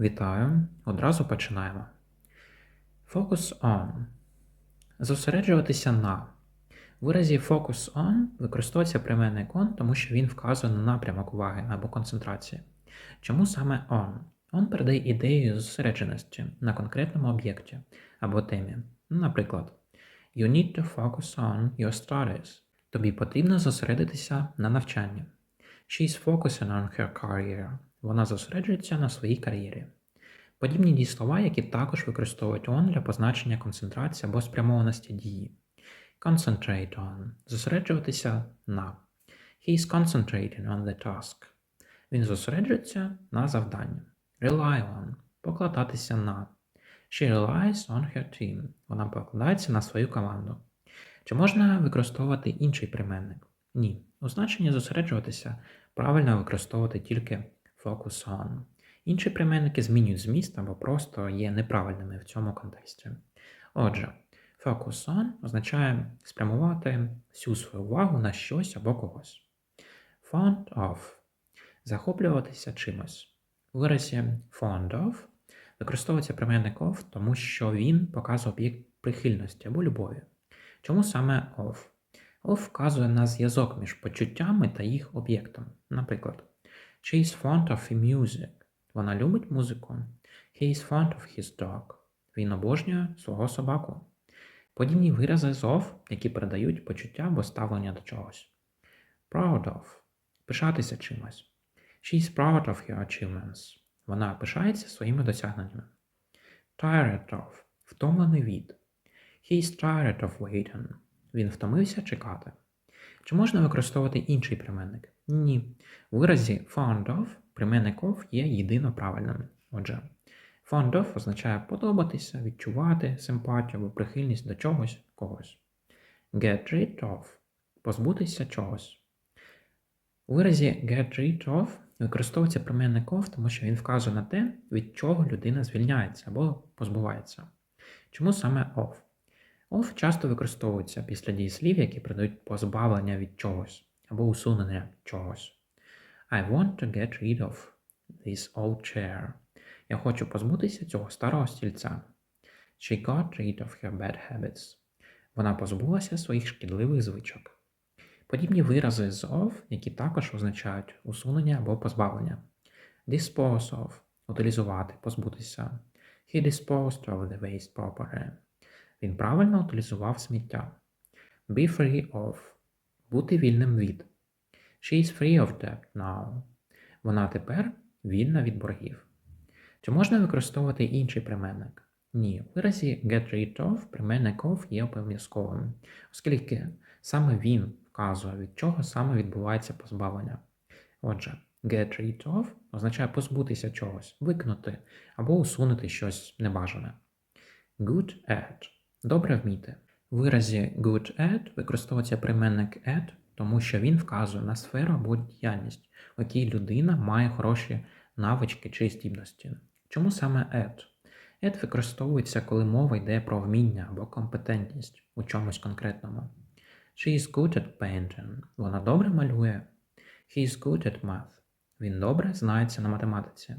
Вітаю! Одразу починаємо. Focus on. Зосереджуватися на. В виразі focus on використовується прийменник on, тому що він вказує на напрямок уваги або концентрації. Чому саме on? On передає ідею зосередженості на конкретному об'єкті або темі. Наприклад, You need to focus on your studies. Тобі потрібно зосередитися на навчанні. She's focusing on her career. Вона зосереджується на своїй кар'єрі. Подібні дієслова, які також використовують on для позначення концентрації або спрямованості дії. Concentrate on зосереджуватися на. He is concentrating on the task. Він зосереджується на завданні. Rely on покладатися на. She relies on her team. Вона покладається на свою команду. Чи можна використовувати інший прийменник? Ні. У значенні зосереджуватися правильно використовувати тільки focus on. Інші прийменники змінюють зміст або просто є неправильними в цьому контексті. Отже, focus on означає спрямувати всю свою увагу на щось або когось. Fond of захоплюватися чимось. У виразі fond of використовується прийменник of, тому що він показує об'єкт прихильності або любові. Чому саме of? Of вказує на зв'язок між почуттями та їх об'єктом. Наприклад, She is fond of music. Вона любить музику. He is fond of his dog. Він обожнює свого собаку. Подібні вирази з of, які передають почуття або ставлення до чогось. Proud of пишатися чимось. She is proud of her achievements. Вона пишається своїми досягненнями. Tired of втомлений від. He is tired of waiting. Він втомився чекати. Чи можна використовувати інший прийменник? Ні. У виразі fond of прийменник of є єдино правильним. Отже, fond of означає подобатися, відчувати симпатію або прихильність до чогось когось. Get rid of позбутися чогось. У виразі get rid of використовується прийменник of, тому що він вказує на те, від чого людина звільняється або позбувається. Чому саме of? Of часто використовується після дієслів, які придають позбавлення від чогось або усунення чогось. I want to get rid of this old chair. Я хочу позбутися цього старого стільця. She got rid of her bad habits. Вона позбулася своїх шкідливих звичок. Подібні вирази з of, які також означають усунення або позбавлення. Dispose of утилізувати, позбутися. He disposed of the waste properly. Він правильно утилізував сміття. Be free of бути вільним від. She is free of debt now. Вона тепер вільна від боргів. Чи можна використовувати інший прийменник? Ні. У виразі get rid of прийменник of є обов'язковим, оскільки саме він вказує, від чого саме відбувається позбавлення. Отже, get rid of означає позбутися чогось, викинути або усунути щось небажане. Good at добре вміти. У виразі good at використовується прийменник at, тому що він вказує на сферу або діяльність, у якій людина має хороші навички чи здібності. Чому саме at? At використовується, коли мова йде про вміння або компетентність у чомусь конкретному. She is good at painting. Вона добре малює. He is good at math. Він добре знається на математиці.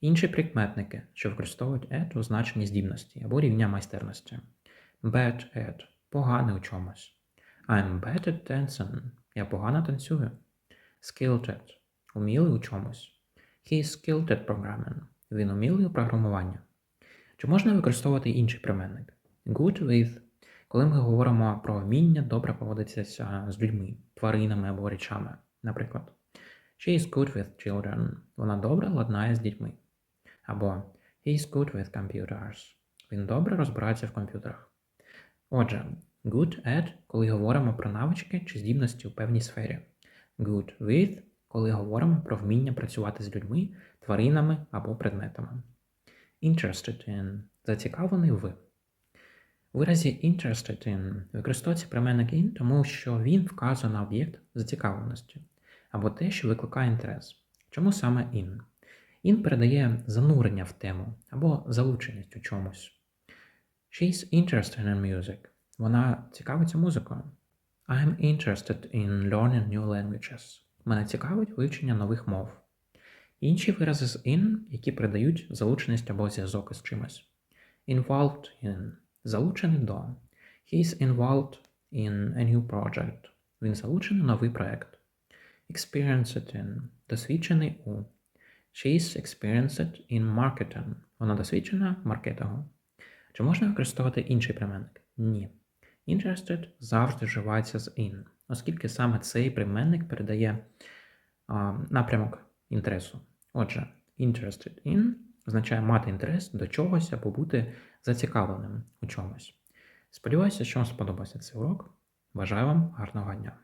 Інші прикметники, що використовують at у значенні здібності або рівня майстерності. Bad at поганий у чомусь. I'm bad at dancing. Я погано танцюю. Skilled at умілий у чомусь. He is skilled at programming. Він умілий у програмуванні. Чи можна використовувати інший прийменник? Good with, коли ми говоримо про вміння добре поводитися з людьми, тваринами або речами. Наприклад, She is good with children. Вона добре ладнає з дітьми. Або He is good with computers. Він добре розбирається в комп'ютерах. Отже, good at, коли говоримо про навички чи здібності у певній сфері. Good with, коли говоримо про вміння працювати з людьми, тваринами або предметами. Interested in зацікавлений в. У виразі interested in використовується прийменник in, тому що він вказує на об'єкт зацікавленості або те, що викликає інтерес. Чому саме in? In передає занурення в тему або залученість у чомусь. She's interested in music. Вона цікавиться музикою. I'm interested in learning new languages. Мене цікавить вивчення нових мов. Інші вирази з in, які передають залученість або зв'язок із чимось. Involved in залучений до. He is involved in a new project. Він залучений в новий проект. Experienced in досвідчений у. She is experienced in marketing. Вона досвідчена маркетингу. Чи можна використовувати інший прийменник? Ні. Interested завжди вживається з in, оскільки саме цей прийменник передає а, напрямок інтересу. Отже, interested in означає мати інтерес до чогось або бути зацікавленим у чомусь. Сподіваюся, що вам сподобався цей урок. Бажаю вам гарного дня!